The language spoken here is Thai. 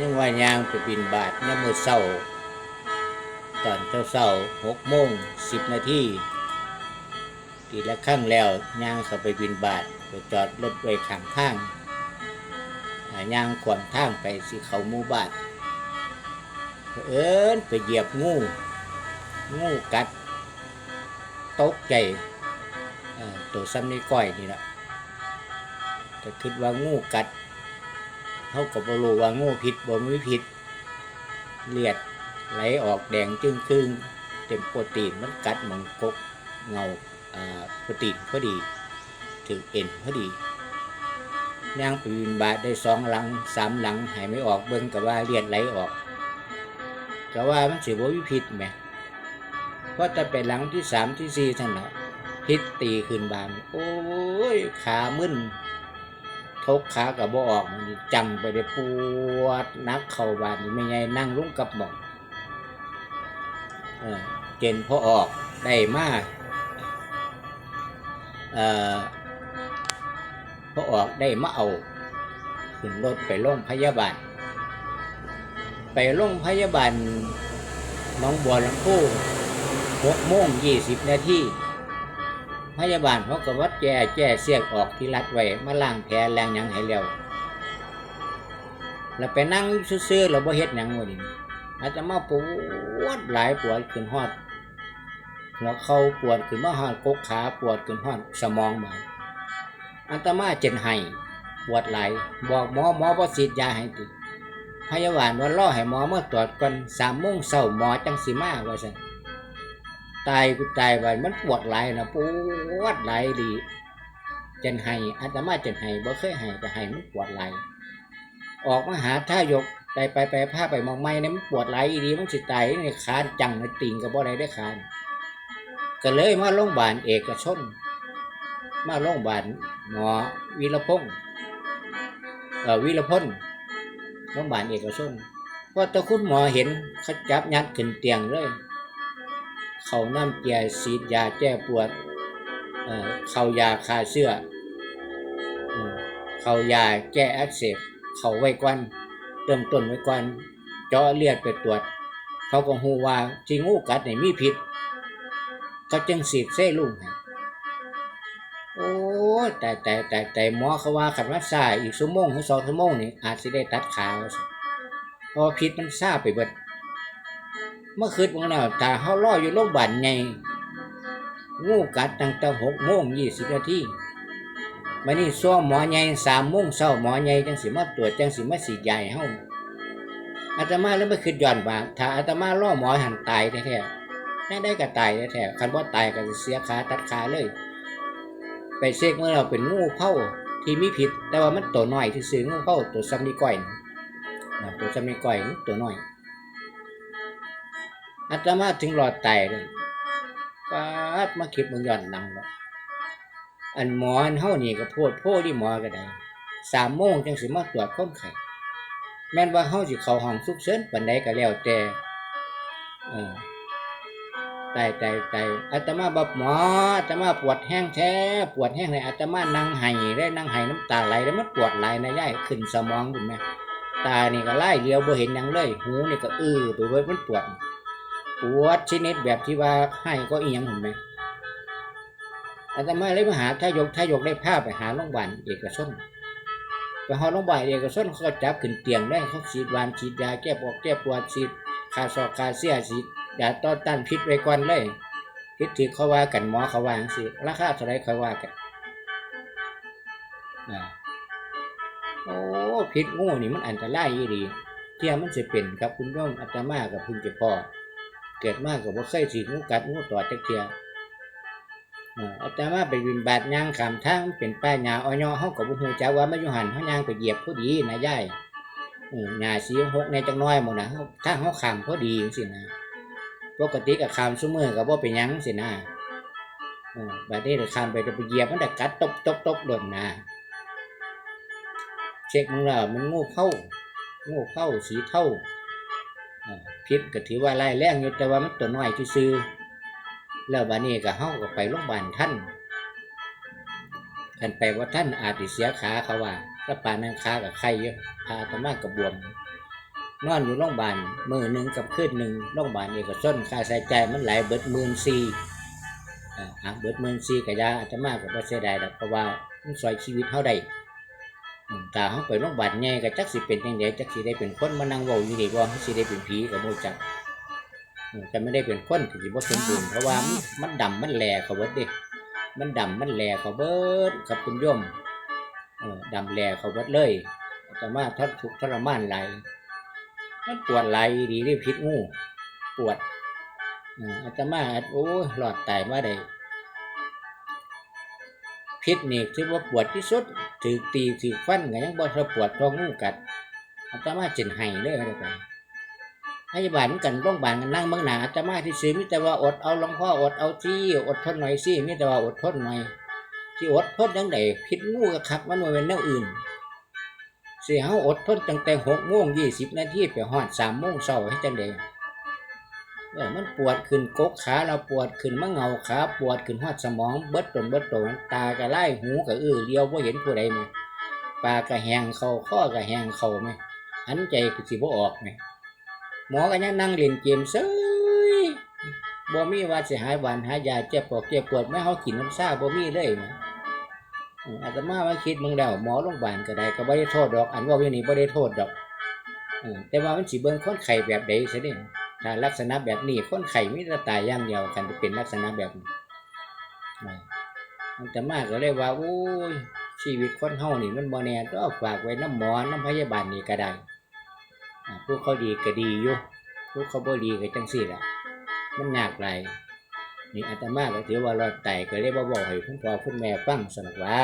ยังว่ายางไปบินบาทยามมื้อเช้า ตอนเช้าๆหกโมงสิบนาทีทีละครั้งแล้วยางเข้าไปบินบาทไปจอดรถไว้ข้างทางยางขวางทางไปสิเขามู่บานเอิญไปเหยียบงูงูกัดตกใจตัวซ้ำนี่ก้อยนี่แหละแต่คิดว่างูกัด เขาก็บ่รู้ว่างูผิดบ่มีผิดเลือดไหลออกแดงจึ้งครึ่งเต็มโปรตีนมันกัดหมองกกเงาโปรตีนพอดีถึงเอ็นพอดีย่างปบินบาทได้สองหลังสามหลังหายไม่ออกเบิ่งกับว่าเลือดไหลออกก็ว่ามันสิบ่มีพิษไหมเพราะแต่ไปหลังที่สามที่สี่ท่านนะพิษตีขึ้นบานโอ้ยขามึน ทกขากับบ่ออกจังไปได้ปวดนักเข่าบานนี่ไม่ไงนั่งลุ่งกับหมองเออเจนพอออกได้มากเออพอออกได้มาเอาขึ้นรถไปโรงพยาบาล ไปโรงพยาบาลน้องบัวลำพูหกโมงยี่สิบนาที พยาบาลเขาก็วัดแจ้แจ้เสียกออกที่รัดไว้มาล้างแผลแรงยังให้เร็วแล้วไปนั่งซื่อๆเราบ่เฮ็ดหยังวะนี่อาจจะมาปวดหลายปวดขึ้นฮอดหัวเข่าปวดขึ้นมาฮอดกกขาปวดขึ้นฮอดสมองมาอัตมาเจนไห้ปวดหลายบอกหมอหมอบ่ฉีดยาให้ติพยาบาลว่ารอให้หมอมาตรวจก่อนสามโมงเช้าหมอจังสิมาว่าซั่น ตายกูตายไปมันปวดหลายนะปวดหลายดีจนให้อาตมาจนให้บ่เคยให้แต่ให้มันปวดหลายออกมาหาท่ายกไปไปไปผ้าไปมองไม่เนี่ยมันปวดไหลายอีดีมันสิตายในคานจังในติ่งกับบ่ได้ได้คานก็เลยมาโรงพยาบาลเอกชน มาโรงพยาบาลหมอวีรพงศ์เอ่อวีรพลโรงพยาบาลเอกชนพอตะคุณหมอเห็นเขาจับยัดขึ้นเตียงเลย เขาน้ำเกลียฉีดยาแก้ปวดเขายาคาเสื้อเขายาแก้อักเสบเขาไว้กวันเริ่มต้นไว้กวันเจาะเลือดไปตรวจ เขาก็หูว่าที่งูกัดนี่มีพิษเขาจึงสีดเส้ลุ่มโอ้แต่แต่แต่แต่หมอเขาว่าขับรักษาอีกชั่วโมงถึงสองชั่วโมงนี่อาจจะได้ตัดขาเพราะพิษมันซาไปเบิด เมื่อคืนวันนั้นตาเขาล่ออยู่โรงพยาบาลไงงูกัดตั้งแต่หกโมงยี่สิบนาทีมานี่ซ้อมหมอใหญ่สามโมงเช้าหมอใหญ่จังสิมาตรวจจังสิมาสีดให้เฮาอาตมาแล้วไม่คืนย้อนว่าถ้าอาตมาล่อหมอหันตายแท้ๆแน่ได้ก็ตายแท้ๆคันว่าตายก็สิเสียขาตัดขาเลย ไปเช็คเมื่อเราเป็นงูเผาที่มีพิษแต่ว่ามันตัวน้อยที่ซื้องูเผาตัวซ้ำนี่ก้อยนะตัวซ้ำนี่ก้อยนี่ตัวน้อย อาตมาถึงหลอดไตเลยปาดมาคิดมึงย้อนหลังว่าอันหมออันเฮานี่ก็โพดโพที่หมอก็ได้สามโมงจังสิมาตรวจคนไข้แม่นว่าเฮาสิเข้าห้องฉุกเฉินปานใดก็แล้วแต่เออตายตายตายอาตมาบอกหมออาตมาปวดแห้งแท้ปวดแห้งเลยอาตมานั่งไห้ได้นั่งไห้น้ำตาไหลแล้วมันปวดไหลนะย่ายขึ้นสมองบุญแม่ตานี่ก็ไล่เลี้ยวบ่เห็นหยังเลย หูนี่ก็อื้อไปเบิดมันปวด ปวดชนิดแบบที่ว่าให้ก็อีหยังเห็นไหมอาตมาเลยมาหาถ้ายกถ้ายกได้ภาพไปหาโรงพยาบาลเอกชนไปหาโรงพยาบาลเอกชนเขาก็จับขึ้นเตียงได้เขาฉีดวานฉีดยาแก้ปวดแก้ปวดฉีดคาซอกคาเสียฉีดยาต้านต้านพิษไว้ก่อนเลยพิษที่เขาว่ากันหมอเขาว่างสิราคาเท่าไรเขาว่ากันอ่าโอ้พิษงูนี่มันอันตรายอีหลีเที่ยมันจะเป็นครับคุณย่อมอาตมากับพึ่งจะพอ เกิดมากกับว่าเคยถีงูกัดงูต่อจักเทียอ่าอาตมาไปวินบาดยางขามทางเป็นป้ายหญ้าอ้อยเฮาก็บ่ฮู้จักว่ามายู่หันเฮายางไปเหยียบพอดีนะยายเออหญ้าสีหกในจักหน้อยหมดนะเฮาทางเฮาขามพอดีจังซี่นะปกติก็ขามซุมื้อก็บ่เป็นหยังสินะเออบัดนี้ก็ขามไปก็ไปเหยียบมันก็กัดตบตบตบโดนนะเช็คมึงแล้วมันงูเข้างูเข้าสีเท่า พิษก็ถือว่าไล่ายแรงอยู่แต่ว่ามันตัวน้อยซื่อๆแล้วบานี้ก็เฮาก็ไปโรงพยาบาลท่านท่านไปว่าท่านอาจสิเสียขาเขาว่าถ้าปานนั้นค้ากับไข้เยอะพาอาตมากับบวม นอนอยู่โรงพยาบาลมือหนึ่งกับคืนหนึ่งโรงพยาบาลเอกชนค่าใช้จ่ายมันหลายเบิดหมื่นสี่อ่าเบิดหมื่นสี่ก็อยาอาตมาก็บ่เสียดายเพราะว่ามันสอยชีวิตเฮาได้ อืมถ้าเฮาไปโรงพยาบาลใหญ่ก็จักสิเป็นจังไดจักสิได้เป็นคนมานั่งเว้าอยู่นี่บ่สิได้เป็นผีก็บ่รู้จักอืมแต่ไม่ได้เป็นคนก็สิบ่สมบูรณ์เพราะว่ามันมันดำมันแหลเขาเบิดเด้มันดำมันแหลเขาเบิดกับคุณโยมเออดำแหลเขาเบิดเลยอาตมาทนทุกข์ทรมานหลายมันปวดไหลายดีที่พิษงูปวดเอ่ออาตมาอาจโอ้ยหลอดตายมาได้พิษนี่ถือว่าปวดที่สุด ถือตีถือฟันก็ยังบ่เท่าปวดเทองงูกัดอาตมาจนไห้เลยครับไปพยาบาลเหมือนกันโรงพยาบาลกันนั่งบื้องหน้าอาตมาที่ซื้อมิแต่ว่าอดเอาหลวงพ่ออดเอาที่อดทนหน่อยสิมิแต่ว่าอดทนหน่อยที่อดทนจังไดพิษงูก็คักมันบ่เป็นแนวอื่นเสียเฮาอดทนตั้งแต่หกโมงยี่สิบนาทีไปฮอดสามโมงเช้าให้จังได เออมันปวดขึ้นกกขาเราปวดขึ้นมะเงาขาปวดขึ้นฮอดสมองเบิดตนเบิดตนตาก็ไล่หูก็อื้อเลี้ยวบ่าเห็นผู้ใดแม่ปากก็แหงเข้าคอก็แหงเข้าแม่หันใจก็สิบ่ออกแม่หมอก็ยังนั่งเล่นเกมเซ้ยบ่มีว่าสิหายหวานหายาเจ็บปวดเจ็บปวดไม่เฮากินน้ำซ่าบ่มีเลยแม่อืมอาตมาว่าคิดมึงแล้วหมอโรงพยาบาลก็ได้ก็บ่ได้โทษดอก อันว่าอยู่นี่บ่ได้โทษดอกแต่ว่ามันสิเบิ่งคนไข้แบบใดซะเด้ ถ้าลักษณะแบบนี้คนไข้มีแต่ตายอย่างเดียวกันจะเป็นลักษณะแบบนี้อืมอาตมาก็เลยว่าโอ้ยชีวิตคนเฮานี่มันบ่แน่ต้องฝากไว้น้ำหมอน้ำพยาบาลนี่ก็ได้ผู้เขาดีก็ดีอยู่ผู้เขาบ่ดีก็จังซี่ล่ะมันยากหลายนี่อาตมาก็ถือว่ารอดตายก็เลยบ่บอกให้คุณพ่อคุณแม่ฟังสนักว่า